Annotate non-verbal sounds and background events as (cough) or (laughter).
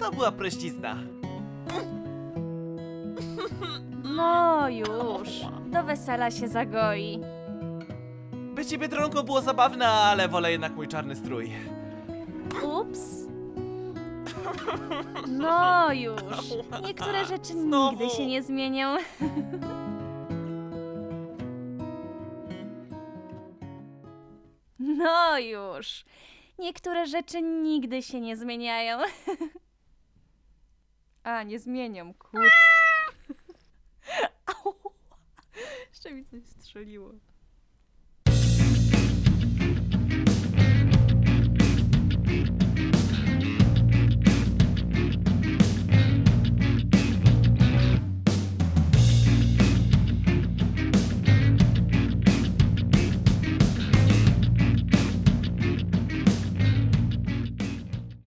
To była preścizna. No już, do wesela się zagoi. Bycie biedronką było zabawne, ale wolę jednak mój czarny strój. Ups. No już, niektóre rzeczy Znowu. nigdy się nie zmienią. No już, niektóre rzeczy nigdy się nie zmieniają. A, nie zmienią, kur... (laughs) Jeszcze mi coś strzeliło.